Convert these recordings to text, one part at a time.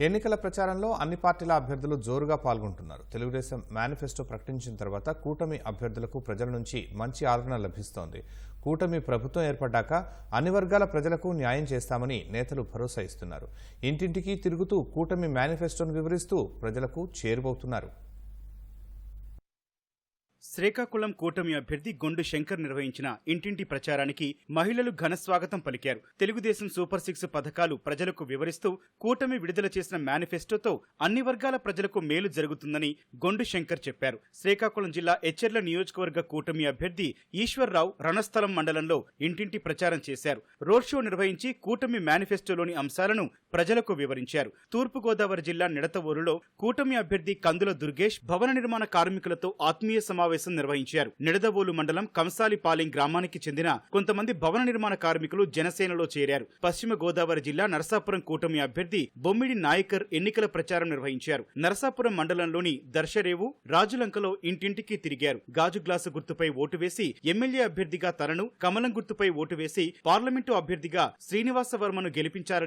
ఎన్నికల ప్రచారంలో అన్ని పార్టీల అభ్యర్థులు జోరుగా పాల్గొంటున్నారు. తెలుగుదేశం మేనిఫెస్టో ప్రకటించిన తర్వాత కూటమి అభ్యర్థులకు ప్రజల నుంచి మంచి ఆదరణ లభిస్తోంది. కూటమి ప్రభుత్వం ఏర్పడ్డాక అన్ని వర్గాల ప్రజలకు న్యాయం చేస్తామని నేతలు భరోసా ఇస్తున్నారు. ఇంటింటికి తిరుగుతూ కూటమి మేనిఫెస్టోను వివరిస్తూ ప్రజలకు చేరువవుతున్నారు. శ్రీకాకుళం కూటమి అభ్యర్థి గొండు శంకర్ నిర్వహించిన ఇంటింటి ప్రచారానికి మహిళలు ఘన స్వాగతం పలికారు. తెలుగుదేశం సూపర్ సిక్స్ పథకాలు ప్రజలకు వివరిస్తూ కూటమి విడుదల చేసిన మేనిఫెస్టోతో అన్ని వర్గాల ప్రజలకు మేలు జరుగుతుందని గొండు శంకర్ చెప్పారు. శ్రీకాకుళం జిల్లా ఎచ్చెర్ల నియోజకవర్గ కూటమి అభ్యర్థి ఈశ్వర్రావు రణస్థలం మండలంలో ఇంటింటి ప్రచారం చేశారు. రోడ్ షో నిర్వహించి కూటమి మేనిఫెస్టోలోని అంశాలను ప్రజలకు వివరించారు. తూర్పుగోదావరి జిల్లా నిడతవూరులో కూటమి అభ్యర్థి కందుల దుర్గేష్ భవన నిర్మాణ కార్మికులతో ఆత్మీయ సమావేశం నిర్వహించారు. నిడదవోలు మండలం కంసాలిపాలెం గ్రామానికి చెందిన కొంతమంది భవన నిర్మాణ కార్మికులు జనసేనలో చేరారు. పశ్చిమ గోదావరి జిల్లా నరసాపురం కూటమి అభ్యర్థి బొమ్మిడి నాయకర్ ఎన్నికల ప్రచారం నిర్వహించారు. నరసాపురం మండలంలోని దర్శరేవు రాజులంకలో ఇంటింటికి తిరిగారు. గాజు గ్లాసు గుర్తుపై ఓటు వేసి ఎమ్మెల్యే అభ్యర్థిగా తనను కమలం గుర్తుపై ఓటు వేసి పార్లమెంటు అభ్యర్థిగా శ్రీనివాస వర్మను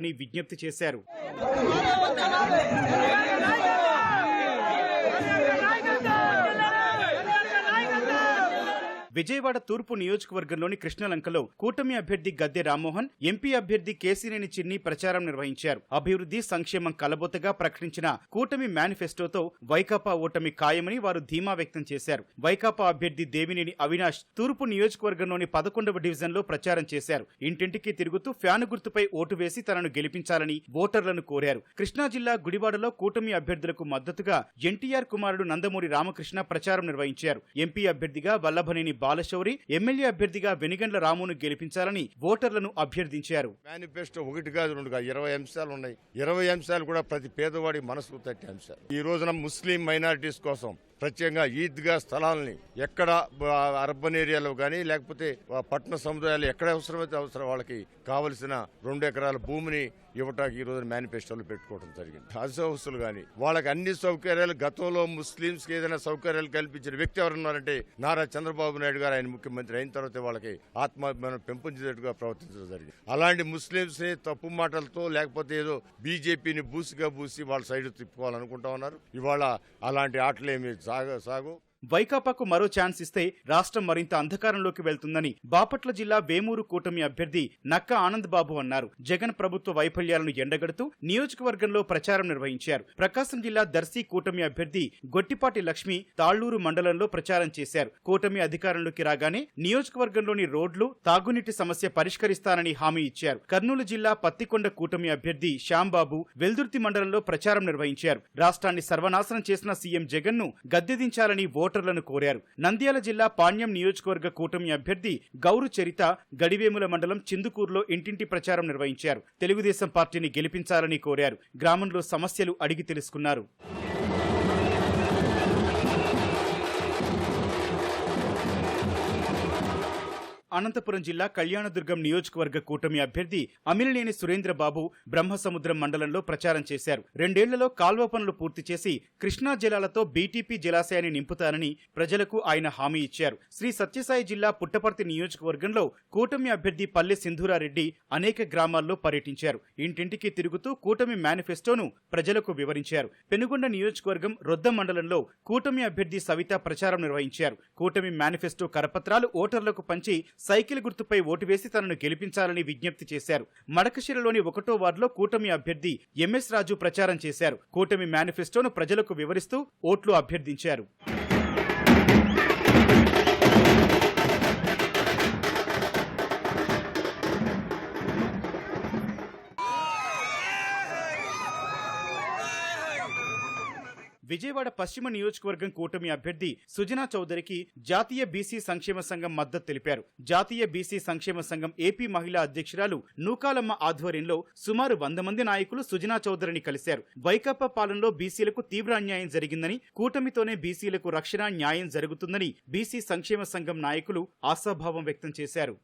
విజ్ఞప్తి చేశారు. విజయవాడ తూర్పు నియోజకవర్గంలోని కృష్ణలంకలో కూటమి అభ్యర్థి గద్దె రామ్మోహన్ ఎంపీ అభ్యర్థి కేసినేని చిన్ని ప్రచారం నిర్వహించారు. అభివృద్ధి సంక్షేమం కలబోతగా ప్రకటించిన కూటమి మేనిఫెస్టోతో వైకాపా ఓటమి ఖాయమని వారు ధీమా వ్యక్తం చేశారు. వైకాపా అభ్యర్థి దేవినేని అవినాష్ తూర్పు నియోజకవర్గంలోని పదకొండవ డివిజన్లో ప్రచారం చేశారు. ఇంటింటికి తిరుగుతూ ఫ్యాను గుర్తుపై ఓటు వేసి తనను గెలిపించాలని ఓటర్లను కోరారు. కృష్ణా జిల్లా గుడివాడలో కూటమి అభ్యర్థులకు మద్దతుగా ఎన్టీఆర్ కుమారుడు నందమూరి రామకృష్ణ ప్రచారం నిర్వహించారు. ఎంపీ అభ్యర్థిగా వల్లభనేని బాలశౌరి ఎమ్మెల్యే అభ్యర్థిగా వెనిగండ్ల రామును గెలిపించాలని ఓటర్లను అభ్యర్థించారు. మేనిఫెస్టో ఒకటి కాదు రెండు కాదు ఇరవై అంశాలు ఉన్నాయి. ఇరవై అంశాలు కూడా ప్రతి పేదవాడి మనసుకు తట్టే అంశాలు. ఈ రోజున ముస్లిం మైనారిటీస్ కోసం ప్రత్యేకంగా ఈద్గా స్థలాల్ని ఎక్కడ అర్బన్ ఏరియాలో కానీ లేకపోతే పట్టణ సముదాయాలు ఎక్కడ అవసరమైతే అవసరం వాళ్ళకి కావలసిన రెండు ఎకరాల భూమిని ఇవ్వటానికి ఈ రోజు మేనిఫెస్టోలు పెట్టుకోవడం జరిగింది. హజ్ హౌస్లు కానీ వాళ్ళకి అన్ని సౌకర్యాలు గతంలో ముస్లింస్కి ఏదైనా సౌకర్యాలు కల్పించిన వ్యక్తి ఎవరున్నారంటే నారా చంద్రబాబు నాయుడు గారు. ఆయన ముఖ్యమంత్రి అయిన తర్వాత వాళ్ళకి ఆత్మాభిమానం పెంపొందేటట్టుగా ప్రవర్తించడం జరిగింది. అలాంటి ముస్లింస్ని తప్పు మాటలతో లేకపోతే ఏదో బీజేపీని బూసిగా బూసి వాళ్ళ సైడ్ తిప్పుకోవాలనుకుంటా ఉన్నారు. ఇవాళ అలాంటి ఆటలేమి Sago, Sago, వైకాపాకు మరో ఛాన్స్ ఇస్తే రాష్ట్రం మరింత అంధకారంలోకి వెళ్తుందని బాపట్ల జిల్లా వేమూరు కూటమి అభ్యర్థి నక్క ఆనంద్ బాబు అన్నారు. జగన్ ప్రభుత్వ వైఫల్యాలను ఎండగడుతూ నియోజకవర్గంలో ప్రచారం నిర్వహించారు. ప్రకాశం జిల్లా దర్శి కూటమి అభ్యర్థి గొట్టిపాటి లక్ష్మి తాళ్ళూరు మండలంలో ప్రచారం చేశారు. కూటమి అధికారంలోకి రాగానే నియోజకవర్గంలోని రోడ్లు తాగునీటి సమస్య పరిష్కరిస్తానని హామీ ఇచ్చారు. కర్నూలు జిల్లా పత్తికొండ కూటమి అభ్యర్థి శ్యాంబాబు వెల్దుర్తి మండలంలో ప్రచారం నిర్వహించారు. రాష్ట్రాన్ని సర్వనాశనం చేసిన సీఎం జగన్ను గద్దెదించాలని ఓటర్లను కోరారు. నంద్యాల జిల్లా పాణ్యం నియోజకవర్గ కూటమి అభ్యర్థి గౌరు చరిత గడివేముల మండలం చిందుకూరులో ఇంటింటి ప్రచారం నిర్వహించారు. తెలుగుదేశం పార్టీని గెలిపించాలని కోరారు. గ్రామంలో సమస్యలు అడిగి తెలుసుకున్నారు. అనంతపురం జిల్లా కళ్యాణదుర్గం నియోజకవర్గ కూటమి అభ్యర్థి అమిలినేని సురేంద్రబాబు బ్రహ్మసముద్రం మండలంలో ప్రచారం చేశారు. రెండేళ్ళలో కాల్వ పనులు పూర్తి చేసి కృష్ణా జలాలతో బీటీపీ జలాశయాన్ని నింపుతానని ప్రజలకు ఆయన హామీ ఇచ్చారు. శ్రీ సత్యసాయి జిల్లా పుట్టపర్తి నియోజకవర్గంలో కూటమి అభ్యర్థి పల్లె సింధూరారెడ్డి అనేక గ్రామాల్లో పర్యటించారు. ఇంటింటికి తిరుగుతూ కూటమి మేనిఫెస్టోను ప్రజలకు వివరించారు. పెనుగొండ నియోజకవర్గం రొద్ద మండలంలో కూటమి అభ్యర్థి సవిత ప్రచారం నిర్వహించారు. కూటమి మేనిఫెస్టో కరపత్రాలు ఓటర్లకు పంచి సైకిల్ గుర్తుపై ఓటు వేసి తనను గెలిపించాలని విజ్ఞప్తి చేశారు. మడకశిరలోని ఒకటో వార్డులో కూటమి అభ్యర్థి ఎంఎస్ రాజు ప్రచారం చేశారు. కూటమి మేనిఫెస్టోను ప్రజలకు వివరిస్తూ ఓట్లు అభ్యర్థించారు. విజయవాడ పశ్చిమ నియోజకవర్గం కూటమి అభ్యర్థి సుజనా చౌదరికి జాతీయ బీసీ సంక్షేమ సంఘం మద్దతు తెలిపారు. జాతీయ బీసీ సంక్షేమ సంఘం ఏపీ మహిళా అధ్యక్షురాలు నూకాలమ్మ ఆధ్వర్యంలో సుమారు వంద మంది నాయకులు సుజనా చౌదరిని కలిశారు. వైకాపా పాలనలో బీసీలకు తీవ్ర అన్యాయం జరిగిందని కూటమితోనే బీసీలకు రక్షణ న్యాయం జరుగుతుందని బీసీ సంక్షేమ సంఘం నాయకులు ఆశాభావం వ్యక్తం చేశారు.